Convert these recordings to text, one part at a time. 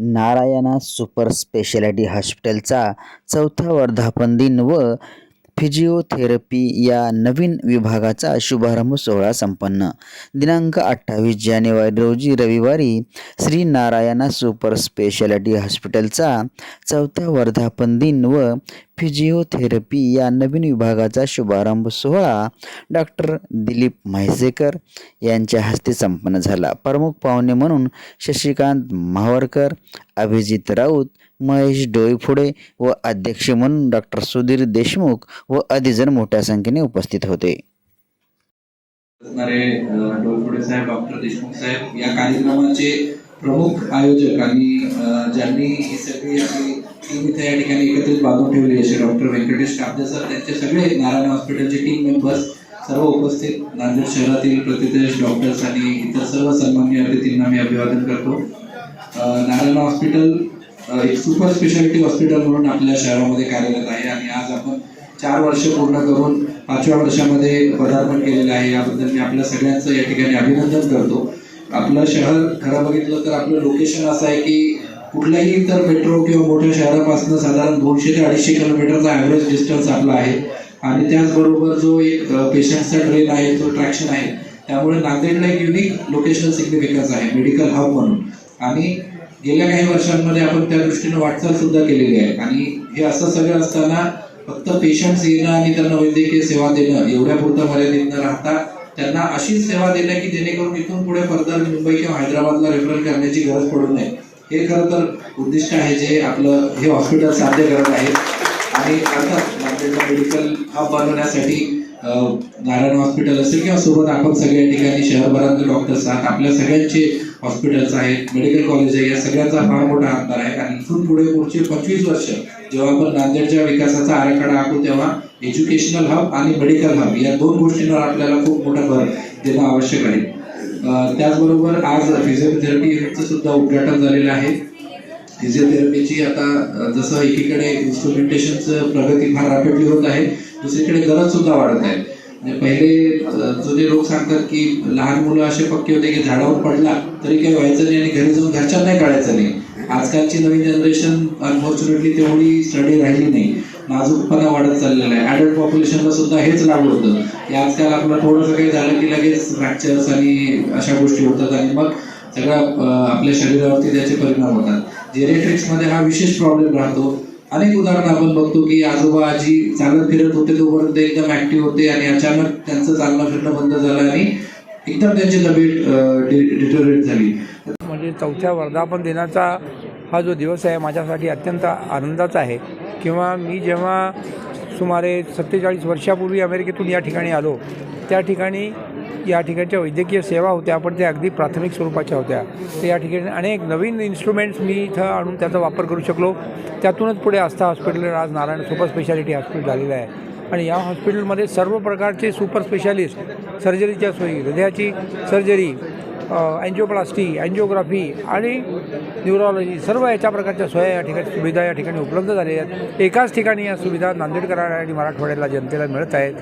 Narayana super speciality हॉस्पिटलचा चौथा वर्धापन दिन व फिजिओथेरपी या नवीन विभागाचा शुभारंभ सोहळा संपन्न. दिनांक अठ्ठावीस जानेवारी रोजी रविवारी श्री नारायणा सुपर स्पेशालिटी हॉस्पिटलचा चौथा वर्धापन दिन व फिजिओथेरपी या नवीन विभागाचा शुभारंभ सोहळा डॉक्टर दिलीप म्हैसेकर यांच्या हस्ते संपन्न झाला. प्रमुख पाहुणे म्हणून शशिकांत मावरकर अभिजित राऊत महेश डोईफोडे व अध्यक्ष म्हणून डॉक्टर सुधीर देशमुख व अधिजण मोठ्या संख्येने उपस्थित होते. साहेब डॉक्टर देशमुख साहेब या कार्यक्रमाचे प्रमुख आयोजक आणि ज्यांनी ही सगळी आपली इथे या ठिकाणी एकत्रित बांधून ठेवली असे डॉक्टर व्यंकटेश कापदे सर त्यांचे सगळे नारायण हॉस्पिटलचे टीम मेंबर्स सर्व उपस्थित. नांदेड शहरातील प्रतिदेश डॉक्टर्स आणि इतर सर्व सन्मान्य अतिथींना मी अभिवादन करतो. नारायण हॉस्पिटल एक सुपर स्पेशालिटी हॉस्पिटल म्हणून आपल्या शहरामध्ये कार्यरत आहे आणि आज आपण चार वर्ष पूर्ण करून पाचव्या वर्षामध्ये पदार्पण केलेलं आहे. याबद्दल मी आपल्या सगळ्यांचं या ठिकाणी अभिनंदन करतो. आपलं शहर खरं बघितलं तर आपलं लोकेशन असं आहे की कुठल्याही इतर मेट्रो किंवा मोठ्या शहरापासून साधारण दोनशे ते अडीचशे किलोमीटरचा ॲव्हरेज डिस्टन्स आपला आहे. आणि त्याचबरोबर जो एक पेशंटचा ट्रेन आहे तो ट्रॅक्शन आहे त्यामुळे नांदेडला एक युनिक लोकेशनल सिग्निफिकन्स आहे मेडिकल हब म्हणून. आणि गेल्या काही वर्षांमध्ये आपण त्या दृष्टीनं वाटचाल सुद्धा केलेली आहे. आणि हे असं सगळं असताना फक्त पेशंट्स येणं आणि त्यांना वैद्यकीय सेवा देणं एवढ्या पुरतं मर्यादित न राहता त्यांना अशीच सेवा देणं की जेणेकरून इथून पुढे फर्दर मुंबई किंवा हैदराबादला रेफर करण्याची गरज पडू नये. हे खरं तर उद्दिष्ट आहे जे आपलं हे हॉस्पिटल साध्य करत आहे. आणि अर्थात नांदेडला मेडिकल हब बनवण्यासाठी नारायण हॉस्पिटल असेल किंवा सोबत आपण सगळ्या ठिकाणी शहरभरातले डॉक्टर्स आहात आपल्या सगळ्यांचे हॉस्पिटल्स आहेत मेडिकल कॉलेज आहे या सगळ्यांचा फार मोठा हातभार आहे. आणि इथून पुढे पुढचे पंचवीस वर्ष जेव्हा आपण नांदेडच्या विकासाचा आराखडा आखू तेव्हा एज्युकेशनल हब आणि मेडिकल हब या दोन गोष्टींवर आपल्याला खूप मोठा भर देणं आवश्यक आहे. त्याचबरोबर आज फिजिओथेरपीचं सुद्धा उद्घाटन झालेलं आहे. फिजिओथेरपीची आता जसं एकीकडे इन्स्ट्रुमेंटेशनचं प्रगती फार रॅपिडली होत आहे दुसरीकडे गरज सुद्धा वाढत आहे. म्हणजे पहिले जुने लोक सांगतात की लहान मुलं असे पक्के होते की झाडावर पडला तरी काही व्हायचं नाही आणि घरी जाऊन घरच्यांनाही कळायचं नाही. आजकालची नवीन जनरेशन अनफॉर्च्युनेटली तेवढी स्टडी राहिली नाही. नाजूकपणा वाढत चाललेला आहे. ॲडल्ट पॉप्युलेशनला सुद्धा हेच लागू होतं. की आजकाल आपलं थोडंसं काही झालं की लगेच फ्रॅक्चर्स आणि अशा गोष्टी होतात आणि मग सगळ्या आपल्या शरीरावरती त्याचे परिणाम होतात. जेरेट्रिक्समध्ये हा विशेष प्रॉब्लेम राहतो. अनेक उदाहरणं आपण बघतो की आजोबा आजी चालत फिरत होते तोपर्यंत एकदम ऍक्टिव्ह होते आणि अचानक त्यांचं चालणं फिरणं बंद झालं आणि एकदम त्यांची तब्येत डिटोरेट झाली. म्हणजे चौथ्या वर्धापन दिनाचा हा जो दिवस आहे माझ्यासाठी अत्यंत आनंदाचा आहे. किंवा मी जेव्हा सुमारे सत्तेचाळीस वर्षापूर्वी अमेरिकेतून या ठिकाणी आलो त्या ठिकाणी या ठिकाणच्या वैद्यकीय सेवा होत्या पण त्या अगदी प्राथमिक स्वरूपाच्या होत्या. तर या ठिकाणी अनेक नवीन इन्स्ट्रुमेंट्स मी इथं आणून त्याचा वापर करू शकलो. त्यातूनच पुढे आस्था हॉस्पिटल आज नारायण सुपर स्पेशालिटी हॉस्पिटल झालेलं आहे. आणि या हॉस्पिटलमध्ये सर्व प्रकारचे सुपर स्पेशालिस्ट सर्जरीच्या सोयी हृदयाची सर्जरी अँजिओप्लास्टी अँजिओग्राफी आणि न्युरोलॉजी सर्व याच्या प्रकारच्या सोया या ठिकाणी सुविधा या ठिकाणी उपलब्ध झालेल्या आहेत. एकाच ठिकाणी या सुविधा नांदेडकरांना आणि मराठवाड्याला जनतेला मिळत आहेत.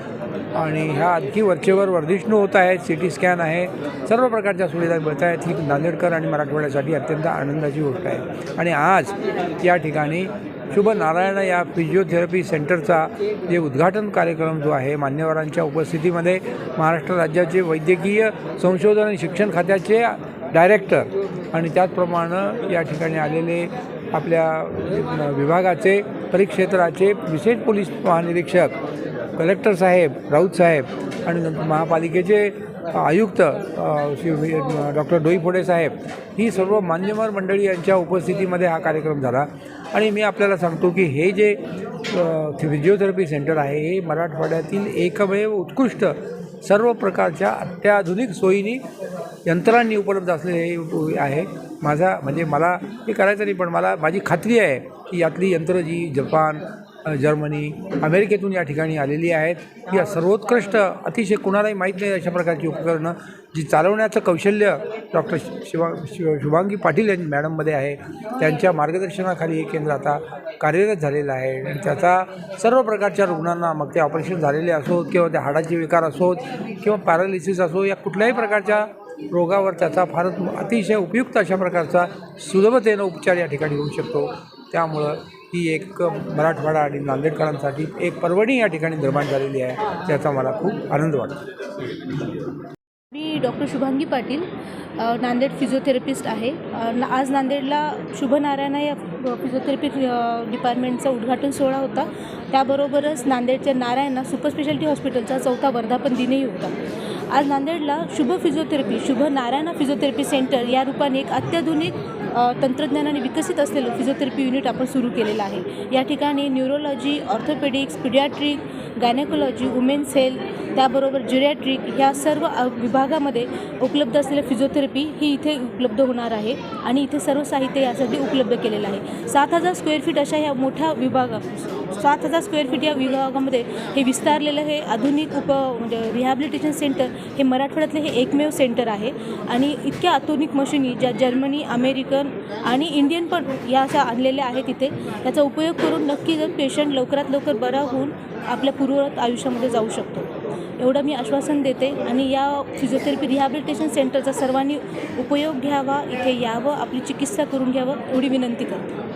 आणि ह्या आणखी वरचेवर वर्धिष्णू होत आहेत सी टी स्कॅन आहे सर्व प्रकारच्या सुविधा मिळत आहेत. ही नांदेडकर आणि मराठवाड्यासाठी अत्यंत आनंदाची गोष्ट आहे. आणि आज या ठिकाणी शुभ नारायण या फिजिओथेरपी सेंटरचा जे उद्घाटन कार्यक्रम जो आहे मान्यवरांच्या उपस्थितीमध्ये महाराष्ट्र राज्याचे वैद्यकीय संशोधन आणि शिक्षण खात्याचे डायरेक्टर आणि त्याचप्रमाणे या ठिकाणी आलेले आपल्या विभागाचे परिक्षेत्राचे विशेष पोलीस महानिरीक्षक कलेक्टर साहेब राऊत साहेब आणि नंतर महापालिकेचे आयुक्त श्री डॉक्टर डोईफोडे साहेब ही सर्व मान्यवर मंडळी यांच्या उपस्थितीमध्ये हा कार्यक्रम झाला. आणि मी आपल्याला सांगतो की हे जे फिजिओथेरपी सेंटर आहे हे मराठवाड्यातील एकमेव उत्कृष्ट सर्व प्रकारच्या अत्याधुनिक सोयीनी यंत्रांनी उपलब्ध असलेले हे आहे. माझा म्हणजे मला हे करायचं नाही पण मला माझी खात्री आहे की यातली यंत्र जी जपान जर्मनी अमेरिकेतून या ठिकाणी आलेली आहेत या सर्वोत्कृष्ट अतिशय कुणालाही माहीत नाही अशा प्रकारची उपकरणं जी चालवण्याचं कौशल्य डॉक्टर शिवा शिव शुभांगी पाटील यांनी मॅडममध्ये आहे. त्यांच्या मार्गदर्शनाखाली हे केंद्र आता कार्यरत झालेलं आहे. आणि त्याचा सर्व प्रकारच्या रुग्णांना मग ते ऑपरेशन झालेले असोत किंवा त्या हाडाचे विकार असोत किंवा पॅरालिसिस असो या कुठल्याही प्रकारच्या रोगावर त्याचा फारच अतिशय उपयुक्त अशा प्रकारचा सुलभतेनं उपचार या ठिकाणी होऊ शकतो. त्यामुळं ही एक मराठवाडा आणि नांदेडकरांसाठी एक पर्वणी या ठिकाणी निर्माण झालेली आहे. त्याचा मला खूप आनंद वाटतो. मी डॉक्टर शुभांगी पाटील नांदेड फिजिओथेरपिस्ट आहे. आज नांदेडला शुभनारायणा या फिजिओथेरपी डिपार्टमेंटचा उद्घाटन सोहळा होता. त्याबरोबरच नांदेडच्या नारायणा सुपर स्पेशालिटी हॉस्पिटलचा चौथा वर्धापन दिनही होता. आज नांदेडला शुभ फिजिओथेरपी शुभ नारायणा फिजिओथेरपी सेंटर या रूपाने एक अत्याधुनिक तंत्रज्ञानाने विकसित असलेलं फिजिओथेरपी युनिट आपण सुरू केलेलं आहे. या ठिकाणी neurology orthopaedics paediatric gynaecology women's health त्याबरोबर जिरॅट्रिक ह्या सर्व विभागामध्ये उपलब्ध असलेल्या फिजिओथेरपी ही इथे उपलब्ध होणार आहे आणि इथे सर्व साहित्य यासाठी उपलब्ध केलेलं आहे. सात हजार स्क्वेअर फीट अशा ह्या मोठ्या विभागा सात हजार स्क्वेअर फीट या विभागामध्ये हे विस्तारलेलं हे आधुनिक उप म्हणजे रिहॅबिलिटेशन सेंटर हे मराठवाड्यातले हे एकमेव सेंटर आहे. आणि इतक्या आधुनिक मशिनी ज्या जर्मनी अमेरिकन आणि इंडियन पण या अशा आणलेल्या आहेत तिथे याचा उपयोग करून नक्की जर पेशंट लवकरात लवकर बरा होऊन आपल्या पूर्ववत आयुष्यामध्ये जाऊ शकतो. एवढं मी आश्वासन देते आणि या फिजिओथेरपी रिहॅबिलिटेशन सेंटरचा सर्वांनी उपयोग घ्यावा इथे यावं आपली चिकित्सा करून घ्यावं एवढी विनंती करते.